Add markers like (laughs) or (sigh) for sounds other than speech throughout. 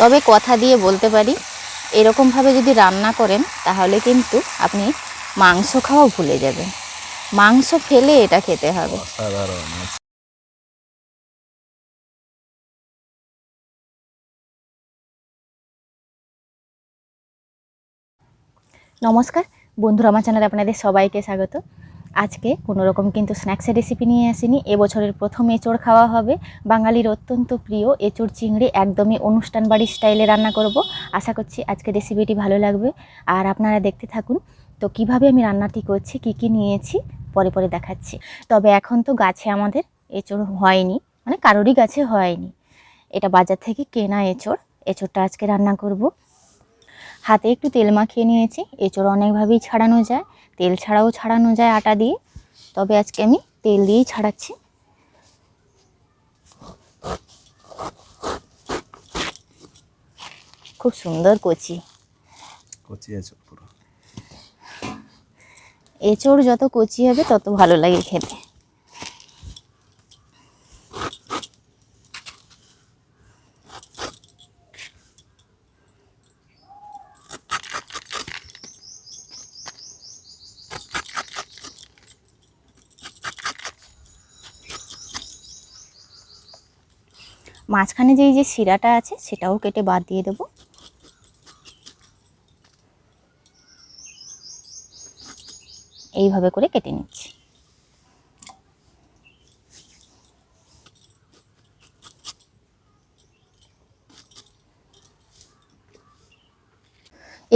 তবে কথা দিয়ে বলতে পারি এরকমভাবে যদি রান্না করেন তাহলে কিন্তু আপনি মাংস খাওয়া ভুলে যাবেন। মাংস ফেলে এটা খেতে হবে। নমস্কার বন্ধুরা আমার চ্যানেলে আপনাদের সবাইকে স্বাগত। আজকে কোনো রকম কিন্তু স্ন্যাক্সের রেসিপি নিয়ে আসিনি। এবছরের প্রথম এঁচড় খাওয়া হবে। বাঙালির অত্যন্ত প্রিয় এঁচড় চিংড়ি একদমই অনুষ্ঠান বাড়ির স্টাইলে রান্না করব। আশা করছি আজকে রেসিপিটি ভালো লাগবে। আর আপনারা দেখতে থাকুন, তো কীভাবে আমি রান্নাটি করছি, কি কি নিয়েছি, পরে পরে দেখাচ্ছি। তবে এখন তো গাছে আমাদের এঁচড় হয়নি মানে কারোরই গাছে হয়নি। এটা বাজার থেকে কেনা এঁচড়। এঁচড়টা আজকে রান্না করব। হাতে একটু তেল মাখিয়ে নিয়েছি। এঁচড় অনেকভাবেই ছাড়ানো যায়। তেল ছাড়াও ছাড়ানো যায় আটা দিয়ে। তবে আজকে আমি তেল দিয়েই ছাড়াচ্ছি। খুব সুন্দর কচি। কচি আছে পুরো। এঁচড় যত কচি হবে তত ভালো লাগে খেতে। মাঝখানে যেই যে শিরাটা আছে সেটাও কেটে বাদ দিয়ে দেব। এইভাবে করে কেটে নিচ্ছি।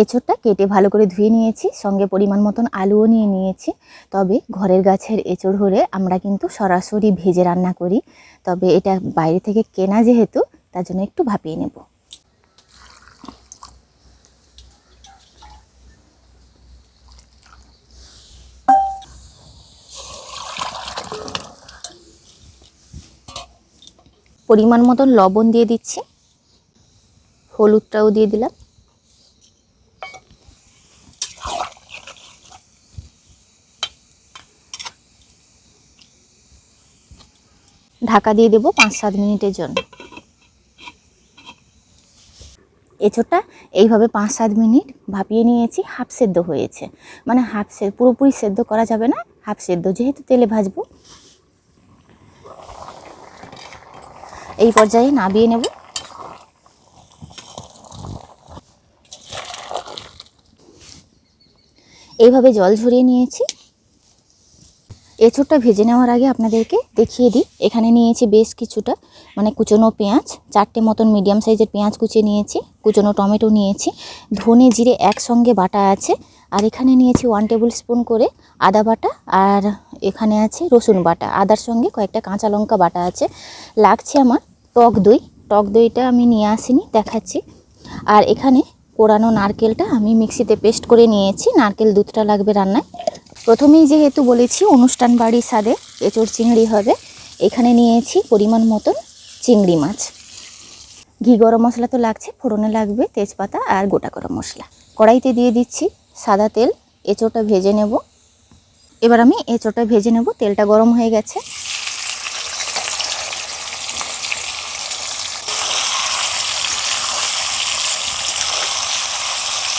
এঁচড়টা কেটে ভালো করে ধুয়ে নিয়েছি, সঙ্গে পরিমাণ মতন আলুও নিয়ে নিয়েছি। তবে ঘরের গাছের এঁচড় হলে আমরা কিন্তু সরাসরি ভেজে রান্না করি। তবে এটা বাইরে থেকে কেনা যেহেতু, তার জন্য একটু ভাপিয়ে নেব। পরিমাণ মতন লবণ দিয়ে দিচ্ছি। হলুদটাও দিয়ে দিলাম। ঢাকা দিয়ে দেবো পাঁচ সাত মিনিটের জন্য। এঁচোড়টা এইভাবে পাঁচ সাত মিনিট ভাপিয়ে নিয়েছি, হাফ সেদ্ধ হয়েছে। মানে হাফ সে, পুরোপুরি সেদ্ধ করা যাবে না, হাফ সেদ্ধ। যেহেতু তেলে ভাজবো, এই পর্যায়ে নাবিয়ে নেব। এইভাবে জল ঝরিয়ে নিয়েছি। এঁচোড়টা ভেজে নেওয়ার আগে আপনাদেরকে দেখিয়ে দিই। এখানে নিয়েছি বেশ কিছুটা মানে কুচনো পেঁয়াজ, চারটে মতন মিডিয়াম সাইজের পেঁয়াজ কুচিয়ে নিয়েছি, কুচনো টমেটো নিয়েছি, ধনে জিরে একসঙ্গে বাটা আছে, আর এখানে নিয়েছি ওয়ান টেবিল স্পুন করে আদা বাটা, আর এখানে আছে রসুন বাটা। আদার সঙ্গে কয়েকটা কাঁচা লঙ্কা বাটা আছে। লাগছে আমার টক দই। টক দইটা আমি নিয়ে আসিনি, দেখাচ্ছি। আর এখানে কোরানো নারকেলটা আমি মিক্সিতে পেস্ট করে নিয়েছি। নারকেল দুধটা লাগবে রান্নায়। প্রথমেই যেহেতু বলেছি অনুষ্ঠান বাড়ির স্বাদে এঁচড় চিংড়ি হবে, এখানে নিয়েছি পরিমাণ মতন চিংড়ি মাছ। ঘি গরম মশলা তো লাগছে, ফোড়নে লাগবে তেজপাতা আর গোটা গরম মশলা। কড়াইতে দিয়ে দিচ্ছি সাদা তেল এঁচোটা ভেজে নেব। এবার আমি এঁচোটা ভেজে নেব, তেলটা গরম হয়ে গেছে।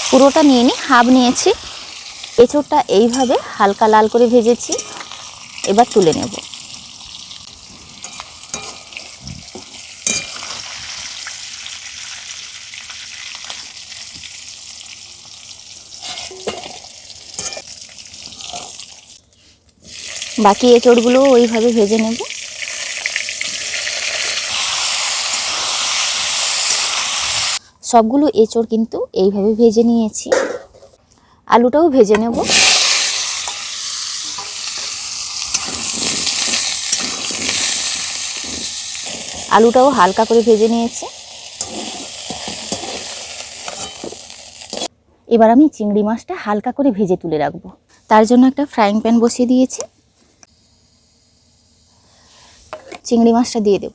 পুরোটা নিয়ে নিই হাফ নিয়েছি। এঁচোড়টা এইভাবে হালকা লাল করে ভেজেছি। এবার তুলে নেব। বাকি এঁচড়গুলো ওইভাবে ভেজে নেব। সবগুলো এঁচোড় কিন্তু এইভাবে ভেজে নিয়েছি। আলুটাও ভেজে নেব। আলুটাও হালকা করে ভেজে নিয়েছি। এবার আমি চিংড়ি মাছটা হালকা করে ভেজে তুলে রাখব। তার জন্য একটা ফ্রাইং প্যান বসিয়ে দিয়েছি। চিংড়ি মাছটা দিয়ে দেব।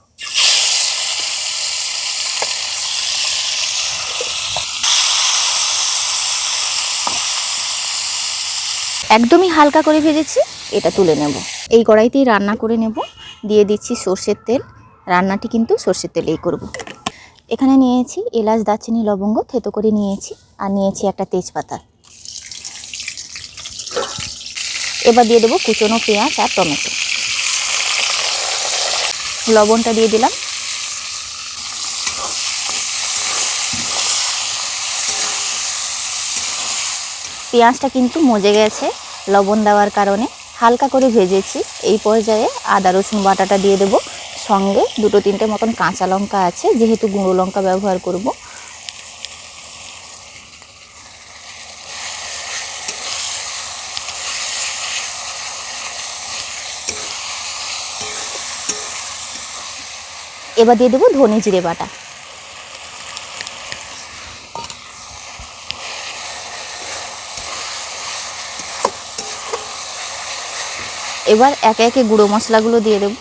একদমই হালকা করে ভেজেছি, এটা তুলে নেব। এই কড়াইতেই রান্না করে নেব। দিয়ে দিচ্ছি সর্ষের তেল। রান্নাটি কিন্তু সর্ষের তেলেই করব। এখানে নিয়েছি এলাচ, দারচিনি, লবঙ্গ, থেতো করে নিয়েছি আর নিয়েছি একটা তেজপাতা। এবার দিয়ে দেবো কুচনো পেঁয়াজ আর টমেটো। লবণটা দিয়ে দিলাম। পেঁয়াজটা কিন্তু মজে গেছে। লবণ দেওয়ার কারণে হালকা করে ভেজেছি। এই পর্যায়ে আদা, রসুন বাটাটা দিয়ে দেব। সঙ্গে দুটো তিনটে মতন কাঁচা লঙ্কা আছে, যেহেতু গুঁড়ো লঙ্কা ব্যবহার করব। এবার দিয়ে দেবো ধনে জিরে বাটা। এবার একে একে গুঁড়ো মশলাগুলো দিয়ে দেব।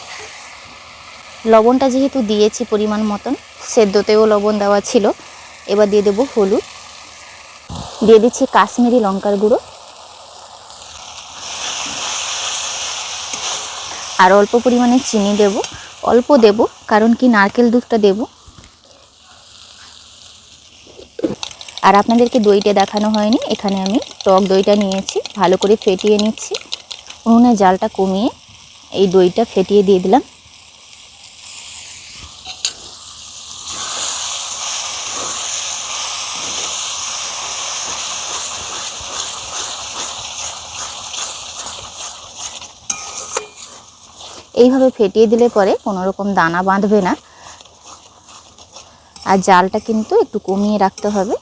লবণটা যেহেতু দিয়েছি পরিমাণ মতন, সেদ্ধতেও লবণ দেওয়া ছিল। এবার দিয়ে দেব হলুদ। দিয়ে দিচ্ছি কাশ্মীরি লঙ্কার গুঁড়ো। আর অল্প পরিমাণে চিনি দেব। অল্প দেব, কারণ কি নারকেল দুধটা দেব। আর আপনাদেরকে দইটা দেখানো হয়নি। এখানে আমি টক দইটা নিয়েছি, ভালো করে ফেটিয়ে নিচ্ছি। উনুনের জালটা কমিয়ে এই দইটা ফেটিয়ে দিয়ে দিলাম। এইভাবে ফেটিয়ে দিলে পরে কোনো রকম দানা বাঁধবে না। আর জালটা কিন্তু একটু কমিয়ে রাখতে হবে।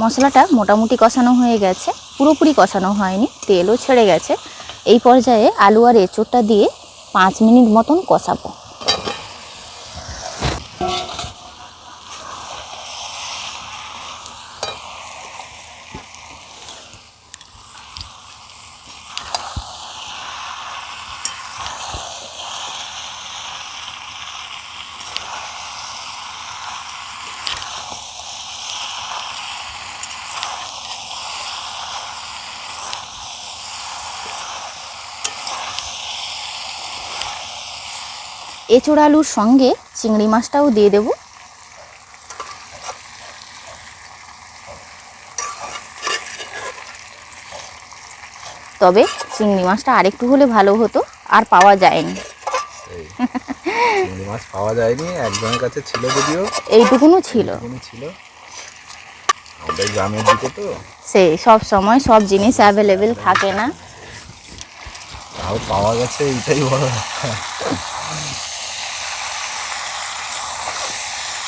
মশলাটা মোটামুটি কষানো হয়ে গেছে। পুরোপুরি কষানো হয়নি, তেলও ছেড়ে গেছে। এই পর্যায়ে আলু আর এঁচোড়টা দিয়ে পাঁচ মিনিট মতন কষাবো। এঁচোড় আলুর সঙ্গে চিংড়ি মাছটাও দিয়ে দেব। তবে চিংড়ি মাছটা আরেকটু হলে ভালো হতো আর পাওয়া যায়নি। চিংড়ি মাছ পাওয়া যায়নি একজনের কাছে ছিল যদিও। এইটুকুনও ছিল। ছিল। আমাদের গ্রামের দিকে তো। সেই সব সময় সব জিনিস অ্যাভেলেবেল থাকে না। তাও পাওয়া গেছে এইটাই বড়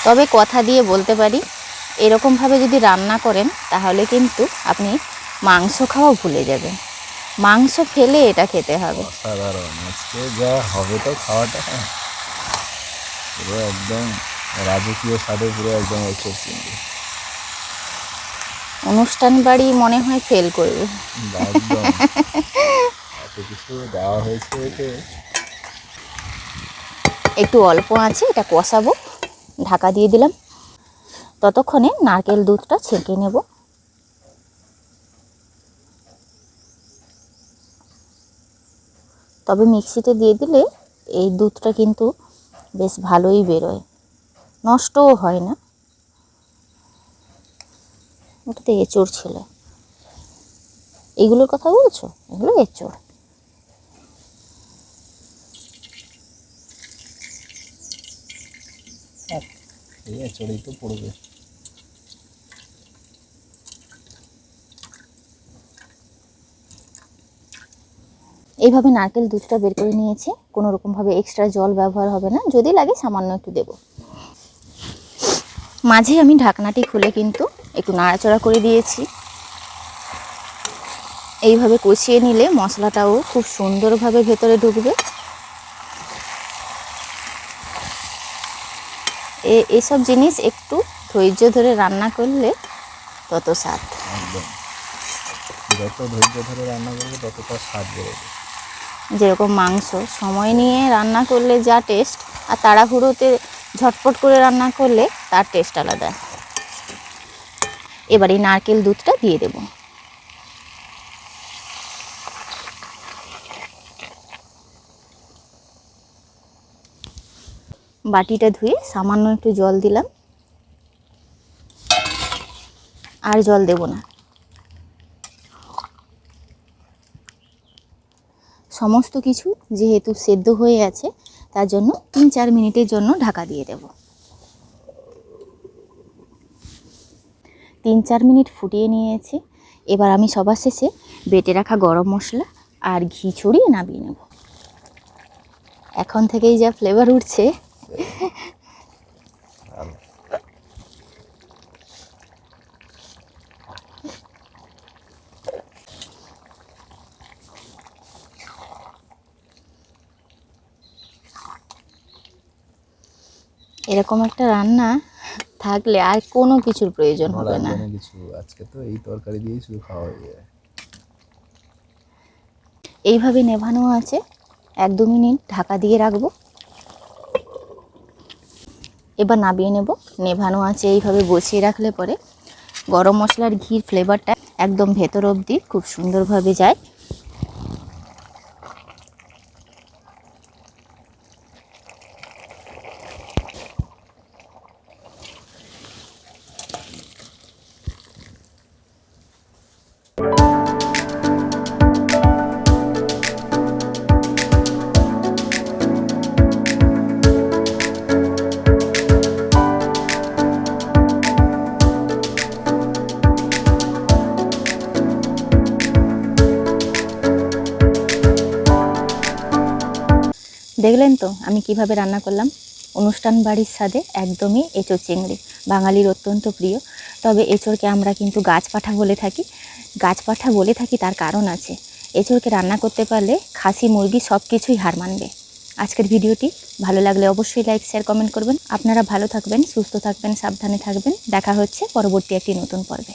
তবে কথা দিয়ে বলতে পারি এরকমভাবে যদি রান্না করেন তাহলে কিন্তু আপনি মাংস খাওয়া ভুলে যাবেন। মাংস ফেলে এটা খেতে হবে। আজকে যা হবে তো খাওয়াটা পুরো একদম রাজকীয় স্বাদে পুরো একদম অনুষ্ঠান বাড়ি মনে হয় ফেল করবে। একদম। (laughs) কিছু দেওয়া হয়েছে একটু অল্প আছে এটা কষাবো। ঢাকা দিয়ে দিলাম। ততক্ষণে নারকেল দুধটা ছেঁকে নেব। তবে মিক্সিতে দিয়ে দিলে এই দুধটা কিন্তু বেশ ভালোই বেরোয়। নষ্টও হয় না। ওটাতে এঁচড় ছিল। এগুলোর কথা বলছো? এগুলো এঁচড়। এই চড়েই তো পড়বে। এইভাবে নারকেল দুধটা বের করে নিয়েছি। কোনো রকমভাবে এক্সট্রা জল ব্যবহার হবে না। যদি লাগে সামান্য একটু দেব। মাঝে আমি ঢাকনাটি খুলে কিন্তু একটু নাড়াচড়া করে দিয়েছি। এইভাবে কষিয়ে নিলে মশলাটাও খুব সুন্দরভাবে ভেতরে ঢুকবে। এসব জিনিস একটু ধৈর্য ধরে রান্না করলে তত স্বাদ। যত ধৈর্য ধরে রান্না করবে তত তার স্বাদ বেরোবে যেরকম মাংস সময় নিয়ে রান্না করলে যা টেস্ট আর তাড়াহুড়োতে ঝটপট করে রান্না করলে তার টেস্ট আলাদা। এবার এই নারকেল দুধটা দিয়ে দেব। বাটিটা ধুয়ে সামান্য একটু জল দিলাম। আর জল দেব না। সমস্ত কিছু যেহেতু সেদ্ধ হয়ে আছে, তার জন্য তিন চার মিনিটের জন্য ঢাকা দিয়ে দেব। তিন চার মিনিট ফুটিয়ে নিয়েছি। এবার আমি সবার শেষে বেটে রাখা গরম মশলা আর ঘি ছড়িয়ে নামিয়ে নেব। এখন থেকেই যা ফ্লেভার উঠছে এরকম একটা রান্না থাকলে আর কোনো কিছুর প্রয়োজন হবে না। কিছু আজকে তো এই তরকারি দিয়েই শুধু খাওয়া হয়ে যায় এইভাবে নেভানো আছে। এক দু মিনিট ঢাকা দিয়ে রাখব। এবার নাবিয়ে নেব। নেভানো আছে এইভাবে বসিয়ে রাখলে পরে গরম মশলার ঘির ফ্লেভারটা একদম ভেতর অবধি খুব সুন্দরভাবে যায়। তো, আমি কীভাবে রান্না করলাম? অনুষ্ঠান বাড়ির স্বাদে একদমই এঁচোড় চিংড়ি। বাঙালির অত্যন্ত প্রিয়। তবে এঁচোড়কে আমরা কিন্তু গাছপাঠা বলে থাকি। গাছপাঠা বলে থাকি তার কারণ আছে। এঁচোড়কে রান্না করতে পারলে খাসি, মুরগি সব কিছুই হার মানবে। আজকের ভিডিওটি ভালো লাগলে অবশ্যই লাইক, শেয়ার, কমেন্ট করবেন। আপনারা ভালো থাকবেন, সুস্থ থাকবেন, সাবধানে থাকবেন। দেখা হচ্ছে পরবর্তী একটি নতুন পর্বে।